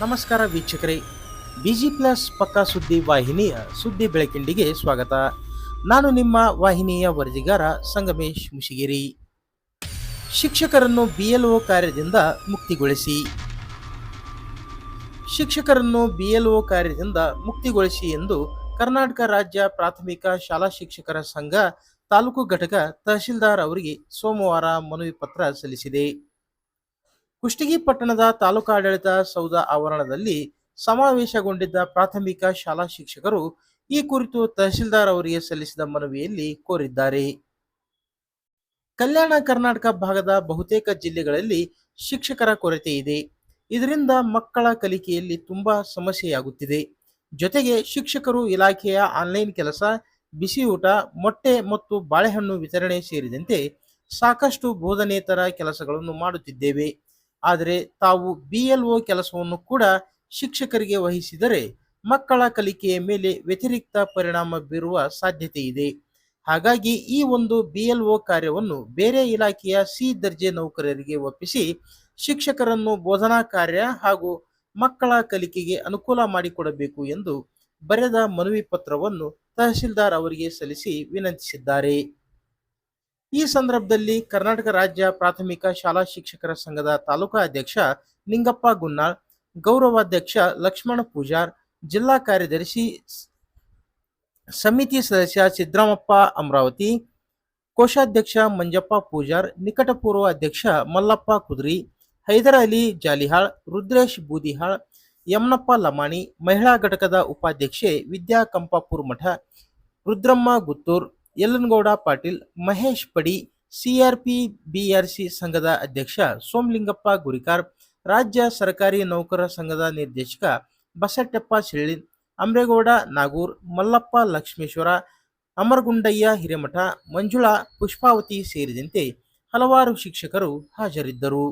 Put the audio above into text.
ನಮಸ್ಕಾರ ವೀಕ್ಷಕರೇ. Busy plus ಪಕ್ಕಾ ಸುದ್ದಿ ವಾಹಿನಿಯ ಸುದ್ದಿ ಬೆಳಕಿಂಡಿಗೆ ಸ್ವಾಗತ. ನಾನು ನಿಮ್ಮ ವಾಹಿನಿಯ ವರದಿಗಾರ ಸಂಗಮೇಶ್ ಮುಷಿಗಿರಿ. ಶಿಕ್ಷಕರನ್ನು ಬಿಎಲ್ಒ ಕಾರ್ಯದಿಂದ ಮುಕ್ತಿಗೊಳಿಸಿ. ಶಿಕ್ಷಕರನ್ನು ಬಿಎಲ್ಒ ಕಾರ್ಯದಿಂದ ಮುಕ್ತಿಗೊಳಿಸಿ ಎಂದು ಕರ್ನಾಟಕ ರಾಜ್ಯ ಪ್ರಾಥಮಿಕ ಶಾಲಾ ಶಿಕ್ಷಕರ ಸಂಘ ತಾಲೂಕು ಘಟಕ ತಹಶೀಲ್ದಾರ್ ಅವರಿಗೆ ಸೋಮವಾರ ಮನವಿ ಪತ್ರ ಸಲ್ಲಿಸಿದೆ. ಕುಷ್ಟಗಿ ಪಟ್ಟಣದ ತಾಲೂಕಾಡಳಿತ ಸೌಧ ಆವರಣದಲ್ಲಿ ಸಮಾವೇಶಗೊಂಡಿದ್ದ ಪ್ರಾಥಮಿಕ ಶಾಲಾ ಶಿಕ್ಷಕರು ಈ ಕುರಿತು ತಹಸೀಲ್ದಾರ್ ಅವರಿಗೆ ಸಲ್ಲಿಸಿದ ಮನವಿಯಲ್ಲಿ ಕೋರಿದ್ದಾರೆ. ಕಲ್ಯಾಣ ಕರ್ನಾಟಕ ಭಾಗದ ಬಹುತೇಕ ಜಿಲ್ಲೆಗಳಲ್ಲಿ ಶಿಕ್ಷಕರ ಕೊರತೆ ಇದೆ. ಇದರಿಂದ ಮಕ್ಕಳ ಕಲಿಕೆಯಲ್ಲಿ ತುಂಬಾ ಸಮಸ್ಯೆಯಾಗುತ್ತಿದೆ. ಜೊತೆಗೆ ಶಿಕ್ಷಕರು ಇಲಾಖೆಯ ಆನ್ಲೈನ್ ಕೆಲಸ, ಬಿಸಿಯೂಟ, ಮೊಟ್ಟೆ ಮತ್ತು ಬಾಳೆಹಣ್ಣು ವಿತರಣೆ ಸೇರಿದಂತೆ ಸಾಕಷ್ಟು ಬೋಧನೇತರ ಕೆಲಸಗಳನ್ನು ಮಾಡುತ್ತಿದ್ದೇವೆ. ಆದರೆ ತಾವು ಬಿಎಲ್ಒ ಕೆಲಸವನ್ನು ಕೂಡ ಶಿಕ್ಷಕರಿಗೆ ವಹಿಸಿದರೆ ಮಕ್ಕಳ ಕಲಿಕೆಯ ಮೇಲೆ ವ್ಯತಿರಿಕ್ತ ಪರಿಣಾಮ ಬೀರುವ ಸಾಧ್ಯತೆ ಇದೆ. ಹಾಗಾಗಿ ಈ ಒಂದು ಬಿ ಎಲ್ ಒ ಕಾರ್ಯವನ್ನು ಬೇರೆ ಇಲಾಖೆಯ ಸಿ ದರ್ಜೆ ನೌಕರರಿಗೆ ಒಪ್ಪಿಸಿ ಶಿಕ್ಷಕರನ್ನು ಬೋಧನಾ ಕಾರ್ಯ ಹಾಗೂ ಮಕ್ಕಳ ಕಲಿಕೆಗೆ ಅನುಕೂಲ ಮಾಡಿಕೊಡಬೇಕು ಎಂದು ಬರೆದ ಮನವಿ ಪತ್ರವನ್ನು ತಹಸೀಲ್ದಾರ್ ಅವರಿಗೆ ಸಲ್ಲಿಸಿ ವಿನಂತಿಸಿದ್ದಾರೆ. ಈ ಸಂದರ್ಭದಲ್ಲಿ ಕರ್ನಾಟಕ ರಾಜ್ಯ ಪ್ರಾಥಮಿಕ ಶಾಲಾ ಶಿಕ್ಷಕರ ಸಂಘದ ತಾಲೂಕಾ ಅಧ್ಯಕ್ಷ ನಿಂಗಪ್ಪ ಗುನ್ನಾಳ್, ಗೌರವಾಧ್ಯಕ್ಷ ಲಕ್ಷ್ಮಣ ಪೂಜಾರ್, ಜಿಲ್ಲಾ ಕಾರ್ಯದರ್ಶಿ ಸಮಿತಿ ಸದಸ್ಯ ಸಿದ್ದರಾಮಪ್ಪ ಅಮರಾವತಿ, ಕೋಶಾಧ್ಯಕ್ಷ ಮಂಜಪ್ಪ ಪೂಜಾರ್, ನಿಕಟಪೂರ್ವ ಅಧ್ಯಕ್ಷ ಮಲ್ಲಪ್ಪ ಕುದ್ರಿ, ಹೈದರ್ ಅಲಿ ಜಾಲಿಹಾಳ್, ರುದ್ರೇಶ್ ಬೂದಿಹಾಳ್, ಯಮನಪ್ಪ ಲಮಾಣಿ, ಮಹಿಳಾ ಘಟಕದ ಉಪಾಧ್ಯಕ್ಷೆ ವಿದ್ಯಾ ಕಂಪಾಪುರ್ ಮಠ, ರುದ್ರಮ್ಮ ಗುತ್ತೂರ್ ಯಲ್ಲನಗೌಡ ಪಾಟೀಲ್, ಮಹೇಶ್ ಪಡಿ ಸಿಆರ್ಪಿ ಬಿಆರ್ಸಿ ಸಂಘದ ಅಧ್ಯಕ್ಷ ಸೋಮಲಿಂಗಪ್ಪ ಗುರಿಕಾರ್, ರಾಜ್ಯ ಸರ್ಕಾರಿ ನೌಕರರ ಸಂಘದ ನಿರ್ದೇಶಕ ಬಸಟ್ಟಪ್ಪ ಶಿಳ್ಳಿನ್ ಅಮ್ರೇಗೌಡ ನಾಗೂರ್, ಮಲ್ಲಪ್ಪ ಲಕ್ಷ್ಮೇಶ್ವರ, ಅಮರಗುಂಡಯ್ಯ ಹಿರೇಮಠ, ಮಂಜುಳಾ ಪುಷ್ಪಾವತಿ ಸೇರಿದಂತೆ ಹಲವಾರು ಶಿಕ್ಷಕರು ಹಾಜರಿದ್ದರು.